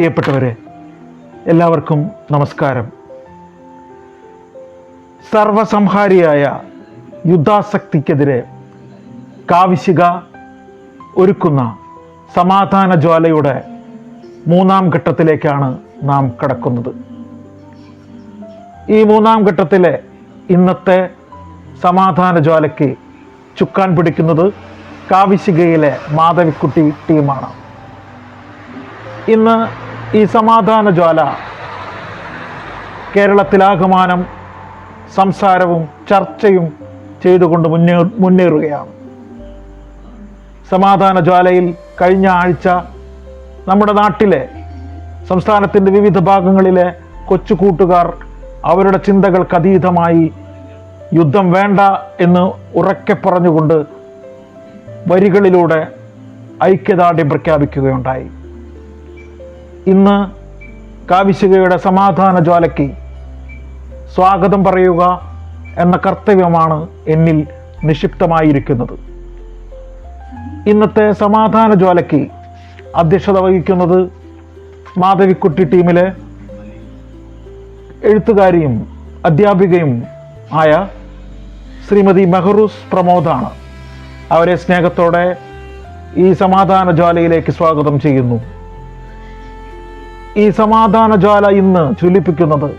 പ്രിയപ്പെട്ടവരെ എല്ലാവർക്കും നമസ്കാരം. സർവസംഹാരിയായ യുദ്ധാസക്തിക്കെതിരെ കാവിശിക ഒരുക്കുന്ന സമാധാന ജ്വാലയുടെ മൂന്നാം ഘട്ടത്തിലേക്കാണ് നാം കടക്കുന്നത്. ഈ മൂന്നാം ഘട്ടത്തിലെ ഇന്നത്തെ സമാധാന ജ്വാലയ്ക്ക് ചുക്കാൻ പിടിക്കുന്നത് കാവിശികയിലെ മാധവിക്കുട്ടി ടീമാണ്. ഇന്ന് ഈ സമാധാന ജ്വാല കേരളത്തിലാകമാനം സംസാരവും ചർച്ചയും ചെയ്തുകൊണ്ട് മുന്നേ മുന്നേറുകയാണ്. സമാധാന ജ്വാലയിൽ കഴിഞ്ഞ ആഴ്ച നമ്മുടെ നാട്ടിലെ സംസ്ഥാനത്തിന്റെ വിവിധ ഭാഗങ്ങളിലെ കൊച്ചു കൂട്ടുകാർ അവരുടെ ചിന്തകൾക്ക് അതീതമായി യുദ്ധം വേണ്ട എന്ന് ഉറക്കെ പറഞ്ഞുകൊണ്ട് വരികളിലൂടെ ഐക്യദാർഢ്യം പ്രഖ്യാപിക്കുകയുണ്ടായി. ഇന്ന് കാവിശികയുടെ സമാധാന ജ്വാലയ്ക്ക് സ്വാഗതം പറയുക എന്ന കർത്തവ്യമാണ് എന്നിൽ നിക്ഷിപ്തമായിരിക്കുന്നത്. ഇന്നത്തെ സമാധാന ജ്വാലയ്ക്ക് അധ്യക്ഷത വഹിക്കുന്നത് മാധവിക്കുട്ടി ടീമിലെ എഴുത്തുകാരിയും അധ്യാപികയും ആയ ശ്രീമതി മെഹറൂസ് പ്രമോദാണ്. അവരെ സ്നേഹത്തോടെ ഈ സമാധാന ജ്വാലയിലേക്ക് സ്വാഗതം ചെയ്യുന്നു. ഈ സമാധാന ജ്വാല ഇന്ന് ചൊല്ലിപ്പിക്കുന്നത്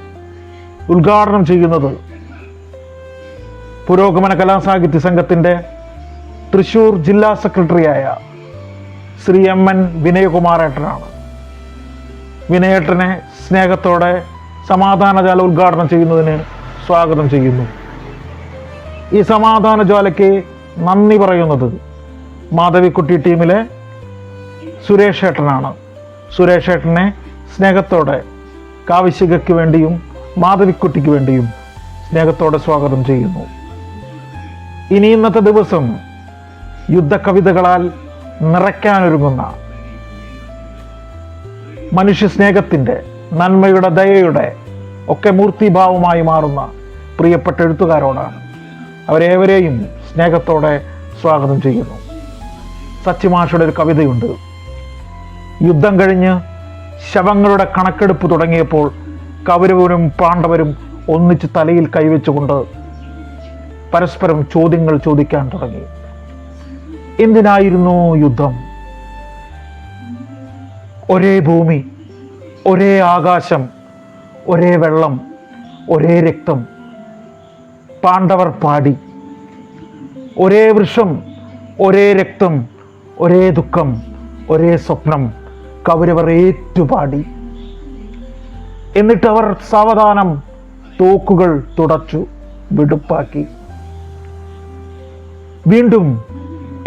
ഉദ്ഘാടനം ചെയ്യുന്നത് പുരോഗമന കലാസാഹിത്യ സംഘത്തിന്റെ തൃശൂർ ജില്ലാ സെക്രട്ടറിയായ ശ്രീ എം എൻ വിനയകുമാറേട്ടനാണ് വിനയേട്ടനെ സ്നേഹത്തോടെ സമാധാന ജ്വാല ഉദ്ഘാടനം ചെയ്യുന്നതിന് സ്വാഗതം ചെയ്യുന്നു. ഈ സമാധാന ജ്വാലയ്ക്ക് നന്ദി പറയുന്നത് മാധവിക്കുട്ടി ടീമിലെ സുരേഷ് ഏട്ടനാണ്. സുരേഷ് ഏട്ടനെ സ്നേഹത്തോടെ കാവിശികയ്ക്ക് വേണ്ടിയും മാധവിക്കുട്ടിക്ക് വേണ്ടിയും സ്നേഹത്തോടെ സ്വാഗതം ചെയ്യുന്നു. ഇനി ഇന്നത്തെ ദിവസം യുദ്ധകവിതകളാൽ നിറയ്ക്കാനൊരുങ്ങുന്ന മനുഷ്യ സ്നേഹത്തിന്റെ നന്മയുടെ ദയയുടെ ഒക്കെ മൂർത്തിഭാവമായി മാറുന്ന പ്രിയപ്പെട്ട എഴുത്തുകാരോടാണ് അവരേവരെയും സ്നേഹത്തോടെ സ്വാഗതം ചെയ്യുന്നു. സച്ചിമാഷയുടെ ഒരു കവിതയുണ്ട്. യുദ്ധം കഴിഞ്ഞ് ശവങ്ങളുടെ കണക്കെടുപ്പ് തുടങ്ങിയപ്പോൾ കൗരവരും പാണ്ഡവരും ഒന്നിച്ച് തലയിൽ കൈവച്ചുകൊണ്ട് പരസ്പരം ചോദ്യങ്ങൾ ചോദിക്കാൻ തുടങ്ങി. എന്തിനായിരുന്നു യുദ്ധം? ഒരേ ഭൂമി ഒരേ ആകാശം ഒരേ വെള്ളം ഒരേ രക്തം. പാണ്ഡവർ പാടി. ഒരേ വൃക്ഷം ഒരേ രക്തം ഒരേ ദുഃഖം ഒരേ സ്വപ്നം കൗരവർ ഏറ്റുപാടി. എന്നിട്ട് അവർ സാവധാനം തോക്കുകൾ തുടച്ചു വെടുപ്പാക്കി. വീണ്ടും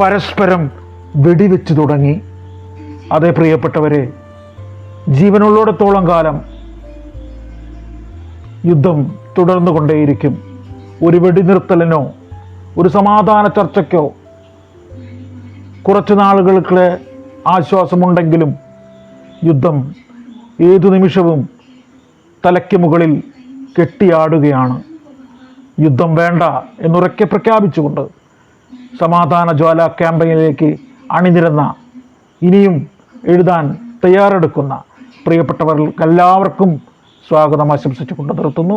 പരസ്പരം വെടിവെച്ചു തുടങ്ങി. അതേ പ്രിയപ്പെട്ടവരെ ജീവനുള്ളിടത്തോളം കാലം യുദ്ധം തുടർന്നു കൊണ്ടേയിരിക്കും. ഒരു വെടിനിർത്തലിനോ ഒരു സമാധാന ചർച്ചയ്ക്കോ കുറച്ച് നാളുകൾക്ക് ആശ്വാസമുണ്ടെങ്കിലും യുദ്ധം ഏതു നിമിഷവും തലയ്ക്ക് മുകളിൽ കെട്ടിയാടുകയാണ്. യുദ്ധം വേണ്ട എന്നുറക്കെ പ്രഖ്യാപിച്ചുകൊണ്ട് സമാധാന ജ്വാല ക്യാമ്പയിനിലേക്ക് അണിനിരന്ന ഇനിയും എഴുതാൻ തയ്യാറെടുക്കുന്ന പ്രിയപ്പെട്ടവർക്കെല്ലാവർക്കും സ്വാഗതം ആശംസിച്ചുകൊണ്ട് നിർത്തുന്നു.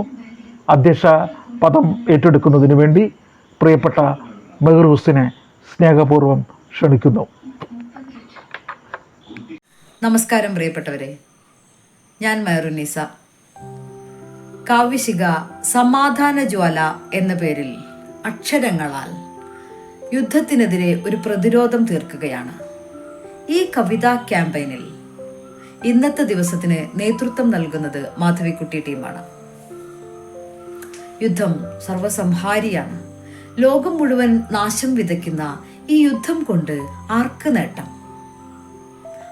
അധ്യക്ഷ പദം ഏറ്റെടുക്കുന്നതിന് വേണ്ടി പ്രിയപ്പെട്ട മെഹറൂസിനെ സ്നേഹപൂർവം ക്ഷണിക്കുന്നു. നമസ്കാരം പ്രിയപ്പെട്ടവരെ. ഞാൻ മയറുനീസ കാവ്യശിക സമാധാന ജ്വാല എന്ന പേരിൽ അക്ഷരങ്ങളാൽ യുദ്ധത്തിനെതിരെ ഒരു പ്രതിരോധം തീർക്കുകയാണ്. ഈ കവിതാ ക്യാമ്പയിനിൽ ഇന്നത്തെ ദിവസത്തിന് നേതൃത്വം നൽകുന്നത് മാധവിക്കുട്ടി ടീമാണ്. യുദ്ധം സർവസംഹാരിയാണ്. ലോകം മുഴുവൻ നാശം വിതയ്ക്കുന്ന ഈ യുദ്ധം കൊണ്ട് ആർക്ക് നേട്ടം?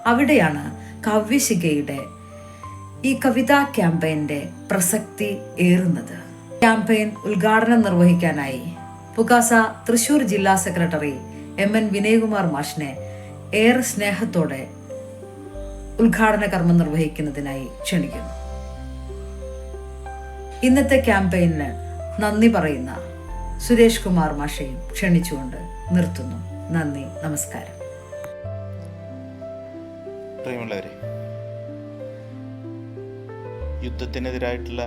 അവിടെയാണ് കവ്യശികയുടെ ഈ കവിതാ ക്യാമ്പയിന്റെ പ്രസക്തി ഏറുന്നത്. ക്യാമ്പയിൻ ഉദ്ഘാടനം നിർവഹിക്കാനായി പുകാസ തൃശൂർ ജില്ലാ സെക്രട്ടറി എം എൻ വിനയകുമാർ മാഷിനെ ഏറെ സ്നേഹത്തോടെ ഉദ്ഘാടന കർമ്മം നിർവഹിക്കുന്നതിനായി ക്ഷണിക്കുന്നു. ഇന്നത്തെ ക്യാമ്പയിന് നന്ദി പറയുന്ന സുരേഷ് കുമാർ മാഷയും ക്ഷണിച്ചുകൊണ്ട് നിർത്തുന്നു. നന്ദി നമസ്കാരം. പ്രിയമുള്ളവരെ യുദ്ധത്തിനെതിരായിട്ടുള്ള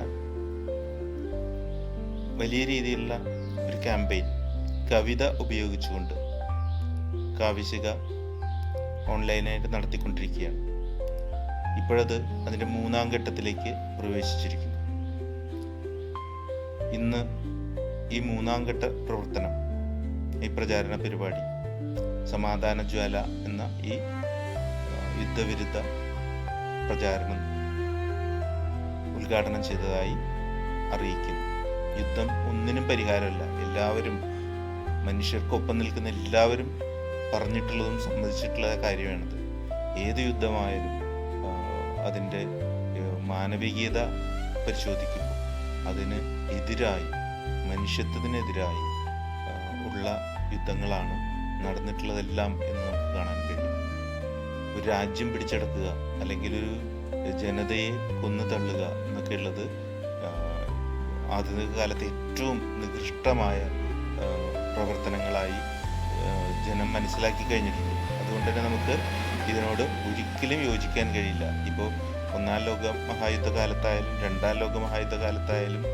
വലിയ രീതിയിലുള്ള ഒരു ക്യാമ്പയിൻ കവിത ഉപയോഗിച്ചുകൊണ്ട് കാവിശിക ഓൺലൈനായിട്ട് നടത്തിക്കൊണ്ടിരിക്കുകയാണ്. ഇപ്പോഴത് അതിന്റെ മൂന്നാം ഘട്ടത്തിലേക്ക് പ്രവേശിച്ചിരിക്കുന്നു. ഇന്ന് ഈ മൂന്നാം ഘട്ട പ്രവർത്തനം ഈ പ്രചാരണ പരിപാടി സമാധാന ജ്വാല എന്ന ഈ യുദ്ധവിരുദ്ധ പ്രചാരണം ഉദ്ഘാടനം ചെയ്തതായി അറിയിക്കുന്നു. യുദ്ധം ഒന്നിനും പരിഹാരമല്ല. എല്ലാവരും മനുഷ്യർക്കൊപ്പം നിൽക്കുന്ന എല്ലാവരും പറഞ്ഞിട്ടുള്ളതും സമ്മതിച്ചിട്ടുള്ള കാര്യമാണിത്. ഏത് യുദ്ധമായാലും അതിന്റെ മാനവികീയത പരിശോധിക്കുമ്പോൾ അതിന് എതിരായി മനുഷ്യത്വത്തിനെതിരായി ഉള്ള യുദ്ധങ്ങളാണ് നടന്നിട്ടുള്ളതെല്ലാം എന്ന് കാണാൻ കഴിയും. ഒരു രാജ്യം പിടിച്ചടക്കുക അല്ലെങ്കിൽ ഒരു ജനതയെ കൊന്നു തള്ളുക എന്നൊക്കെ ഉള്ളത് ആധുനിക കാലത്തെ ഏറ്റവും നികൃഷ്ടമായ പ്രവർത്തനങ്ങളായി ജനം മനസ്സിലാക്കി കഴിഞ്ഞിട്ടുണ്ട്. അതുകൊണ്ട് തന്നെ നമുക്ക് ഇതിനോട് ഒരിക്കലും യോജിക്കാൻ കഴിയില്ല. ഇപ്പോൾ ഒന്നാം ലോക മഹായുദ്ധ കാലത്തായാലും രണ്ടാം ലോക മഹായുദ്ധ കാലത്തായാലും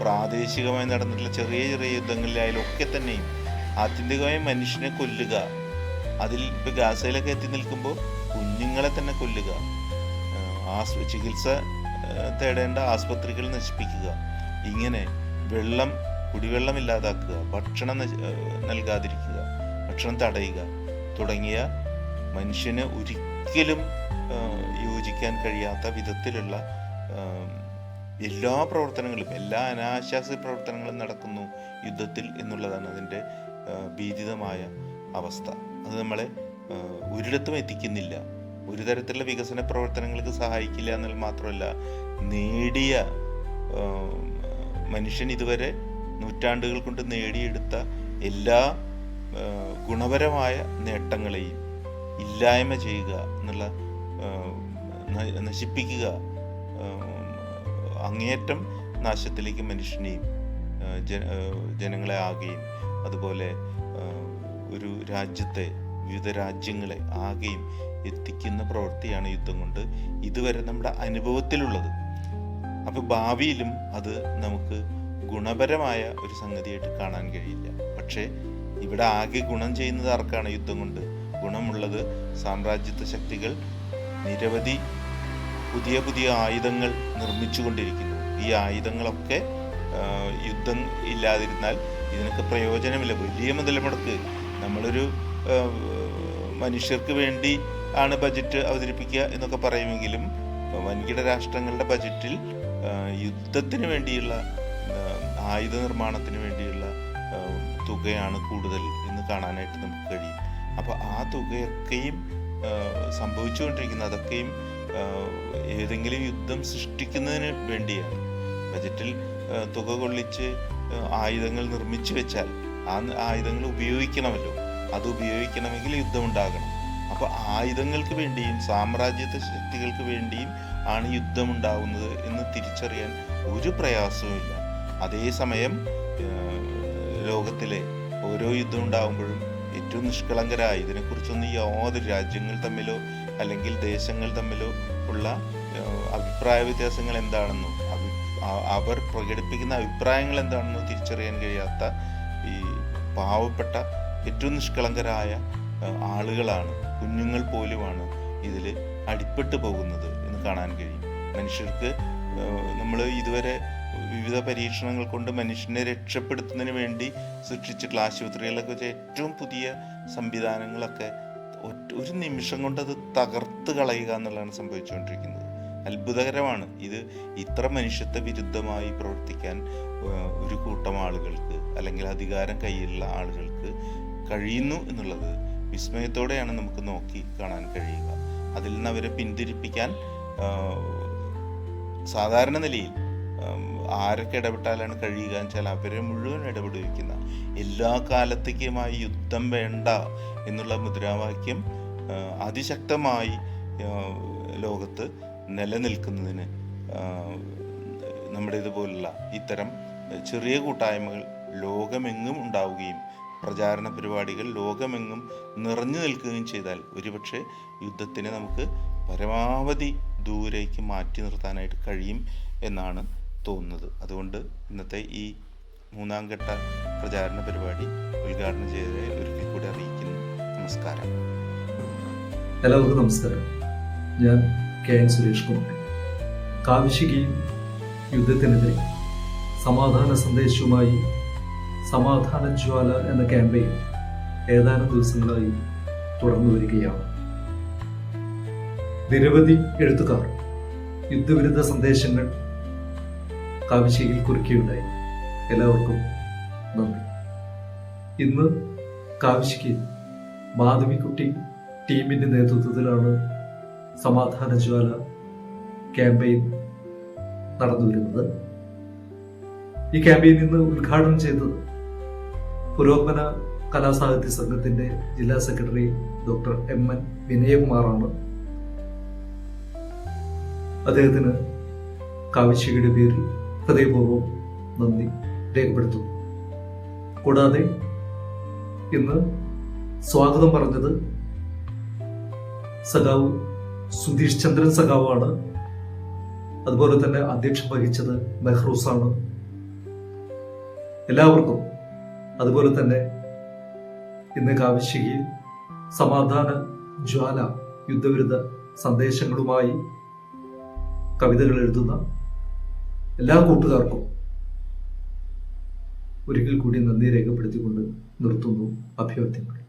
പ്രാദേശികമായി നടന്നിട്ടുള്ള ചെറിയ ചെറിയ യുദ്ധങ്ങളിലായാലും ഒക്കെ തന്നെയും ആത്യന്തികമായി മനുഷ്യനെ കൊല്ലുക അതിൽ ഇപ്പോൾ ഗാസയിലൊക്കെ എത്തി നിൽക്കുമ്പോൾ കുഞ്ഞുങ്ങളെ തന്നെ കൊല്ലുക ആസ് ചികിത്സ തേടേണ്ട ആസ്പത്രികൾ നശിപ്പിക്കുക ഇങ്ങനെ വെള്ളം കുടിവെള്ളം ഇല്ലാതാക്കുക ഭക്ഷണം നൽകാതിരിക്കുക ഭക്ഷണം തടയുക തുടങ്ങിയ മനുഷ്യന് ഒരിക്കലും യോജിക്കാൻ കഴിയാത്ത വിധത്തിലുള്ള എല്ലാ പ്രവർത്തനങ്ങളും എല്ലാ അനാശാസ പ്രവർത്തനങ്ങളും നടക്കുന്നു യുദ്ധത്തിൽ എന്നുള്ളതാണ് അതിന്റെ ഭീതിതമായ അവസ്ഥ. അത് നമ്മളെ ഒരിടത്തും എത്തിക്കുന്നില്ല. ഒരു തരത്തിലുള്ള വികസന പ്രവർത്തനങ്ങൾക്ക് സഹായിക്കില്ല എന്നാൽ മാത്രമല്ല നേടിയ മനുഷ്യൻ ഇതുവരെ നൂറ്റാണ്ടുകൾ കൊണ്ട് നേടിയെടുത്ത എല്ലാ ഗുണപരമായ നേട്ടങ്ങളെയും ഇല്ലായ്മ ചെയ്യുക എന്നുള്ള നശിപ്പിക്കുക അങ്ങേറ്റം നാശത്തിലേക്ക് മനുഷ്യനെയും ജനങ്ങളെ ആകുകയും അതുപോലെ ഒരു രാജ്യത്തെ വിവിധ രാജ്യങ്ങളെ ആകെയും എത്തിക്കുന്ന പ്രവൃത്തിയാണ് യുദ്ധം കൊണ്ട് ഇതുവരെ നമ്മുടെ അനുഭവത്തിലുള്ളത്. അപ്പോൾ ഭാവിയിലും അത് നമുക്ക് ഗുണപരമായ ഒരു സംഗതിയായിട്ട് കാണാൻ കഴിയില്ല. പക്ഷേ ഇവിടെ ആകെ ഗുണം ചെയ്യുന്നത് ആർക്കാണ് യുദ്ധം കൊണ്ട്? ഗുണമുള്ളത് സാമ്രാജ്യത്വ ശക്തികൾ നിരവധി പുതിയ പുതിയ ആയുധങ്ങൾ നിർമ്മിച്ചുകൊണ്ടിരിക്കുന്നു. ഈ ആയുധങ്ങളൊക്കെ യുദ്ധം ഇല്ലാതിരുന്നാൽ ഇതിനൊക്കെ പ്രയോജനമില്ല. വലിയ മുതൽമുടക്ക് നമ്മളൊരു മനുഷ്യർക്ക് വേണ്ടി ആണ് ബജറ്റ് അവതരിപ്പിക്കുക എന്നൊക്കെ പറയുമെങ്കിലും വൻകിട രാഷ്ട്രങ്ങളുടെ ബജറ്റിൽ യുദ്ധത്തിന് വേണ്ടിയുള്ള ആയുധ നിർമ്മാണത്തിന് വേണ്ടിയുള്ള തുകയാണ് കൂടുതൽ എന്ന് കാണാനായിട്ട് നമുക്ക് കഴിയും. അപ്പോൾ ആ തുകയൊക്കെയും സംഭവിച്ചുകൊണ്ടിരിക്കുന്ന അതൊക്കെയും ഏതെങ്കിലും യുദ്ധം സൃഷ്ടിക്കുന്നതിന് വേണ്ടിയാണ്. ബജറ്റിൽ തുക കൊള്ളിച്ച് ആയുധങ്ങൾ നിർമ്മിച്ചു വെച്ചാൽ ആ ആയുധങ്ങൾ ഉപയോഗിക്കണമല്ലോ. അത് ഉപയോഗിക്കണമെങ്കിൽ യുദ്ധം ഉണ്ടാകണം. അപ്പോൾ ആയുധങ്ങൾക്ക് വേണ്ടിയും സാമ്രാജ്യത്തെ ശക്തികൾക്ക് വേണ്ടിയും ആണ് യുദ്ധം ഉണ്ടാവുന്നത് എന്ന് തിരിച്ചറിയാൻ ഒരു പ്രയാസവുമില്ല അതേസമയം ലോകത്തിലെ ഓരോ യുദ്ധം ഉണ്ടാകുമ്പോഴും ഏറ്റവും നിഷ്കളങ്കരായി ഇതിനെക്കുറിച്ചൊന്നും യാതൊരു രാജ്യങ്ങൾ തമ്മിലോ അല്ലെങ്കിൽ ദേശങ്ങൾ തമ്മിലോ ഉള്ള അഭിപ്രായ വ്യത്യാസങ്ങൾ എന്താണെന്നോ അവർ പ്രകടിപ്പിക്കുന്ന അഭിപ്രായങ്ങൾ എന്താണെന്നോ തിരിച്ചറിയാൻ കഴിയാത്ത ഈ പാവപ്പെട്ട ഏറ്റവും നിഷ്കളങ്കരായ ആളുകളാണ് കുഞ്ഞുങ്ങൾ പോലുമാണ് ഇതിൽ അടിപ്പെട്ടു പോകുന്നത് എന്ന് കാണാൻ കഴിയും. മനുഷ്യർക്ക് നമ്മൾ ഇതുവരെ വിവിധ പരീക്ഷണങ്ങൾ കൊണ്ട് മനുഷ്യനെ രക്ഷപ്പെടുത്തുന്നതിന് വേണ്ടി സൃഷ്ടിച്ചിട്ടുള്ള ആശുപത്രികളിലൊക്കെ വെച്ച് ഏറ്റവും പുതിയ സംവിധാനങ്ങളൊക്കെ ഒരു നിമിഷം കൊണ്ട് അത് തകർത്ത് കളയുക എന്നുള്ളതാണ് സംഭവിച്ചുകൊണ്ടിരിക്കുന്നത്. അത്ഭുതകരമാണ്. ഇത് ഇത്ര മനുഷ്യത്വ വിരുദ്ധമായി പ്രവർത്തിക്കാൻ ഒരു കൂട്ടം ആളുകൾക്ക് അല്ലെങ്കിൽ അധികാരം കയ്യിലുള്ള ആളുകൾക്ക് കഴിയുന്നു എന്നുള്ളത് വിസ്മയത്തോടെയാണ് നമുക്ക് നോക്കി കാണാൻ കഴിയുക. അതിൽ നിന്ന് അവരെ പിന്തിരിപ്പിക്കാൻ സാധാരണ നിലയിൽ ആരൊക്കെ ഇടപെട്ടാലാണ് കഴിയുക എന്ന് വെച്ചാൽ അവരെ മുഴുവൻ ഇടപെടുവിക്കുന്ന എല്ലാ കാലത്തേക്കുമായി യുദ്ധം വേണ്ട എന്നുള്ള മുദ്രാവാക്യം അതിശക്തമായി ലോകത്ത് നിലനിൽക്കുന്നതിന് നമ്മുടെ ഇതുപോലുള്ള ഇത്തരം ചെറിയ കൂട്ടായ്മകൾ ലോകമെങ്ങും ഉണ്ടാവുകയും പ്രചാരണ പരിപാടികൾ ലോകമെങ്ങും നിറഞ്ഞു നിൽക്കുകയും ചെയ്താൽ ഒരുപക്ഷെ യുദ്ധത്തിനെ നമുക്ക് പരമാവധി ദൂരേക്ക് മാറ്റി നിർത്താനായിട്ട് കഴിയും എന്നാണ് തോന്നുന്നത്. അതുകൊണ്ട് ഇന്നത്തെ ഈ മൂന്നാം ഘട്ട പ്രചാരണ പരിപാടി ഉദ്ഘാടനം ചെയ്ത് ഒരിക്കൽ കൂടി അറിയിക്കുന്നു. നമസ്കാരം. എല്ലാവർക്കും നമസ്കാരം. ഞാൻ കെ എൻ സുരേഷ് കുമാർ. കാവിശികയും യുദ്ധത്തിനെതിരെ സമാധാന സന്ദേശവുമായി സമാധാന ജ്വാല എന്ന ക്യാമ്പയിൻ ഏതാനും ദിവസങ്ങളായി തുടർന്നു വരികയാണ്. നിരവധി എഴുത്തുകാർ യുദ്ധവിരുദ്ധ സന്ദേശങ്ങൾ കാവിശയിൽ കുറിക്കുകയുണ്ടായി. എല്ലാവർക്കും നന്ദി. ഇന്ന് കാവിശികയിൽ മാധവിക്കുട്ടി ടീമിന്റെ നേതൃത്വത്തിലാണ് സമാധാന ജ്വാല ക്യാമ്പയിൻ നടന്നു വരുന്നത് ഈ ക്യാമ്പയിൻ ഇന്ന് ഉദ്ഘാടനം ചെയ്തത് പുരോഗമന കലാസാഹിത്യ സംഘത്തിന്റെ ജില്ലാ സെക്രട്ടറി ഡോക്ടർ എം എൻ വിനയകുമാറാണ് അദ്ദേഹത്തിന് കാവശ്യയുടെ പേരിൽ ഹൃദയപൂർവം നന്ദി രേഖപ്പെടുത്തുന്നു. കൂടാതെ ഇന്ന് സ്വാഗതം പറഞ്ഞത് സഖാവ് സുധീഷ് ചന്ദ്രൻ സഖാവാണ്. അതുപോലെ തന്നെ അധ്യക്ഷം വഹിച്ചത് മെഹ്റൂസാണ്. എല്ലാവർക്കും അതുപോലെ തന്നെ ഇന്ന് കാവശ്യകയിൽ സമാധാന ജ്വാല യുദ്ധവിരുദ്ധ സന്ദേശങ്ങളുമായി കവിതകൾ എഴുതുന്ന എല്ലാ കൂട്ടുകാർക്കും ഒരിക്കൽ കൂടി നന്ദി രേഖപ്പെടുത്തിക്കൊണ്ട് നിർത്തുന്നു അഭ്യർത്ഥിക്കുന്നു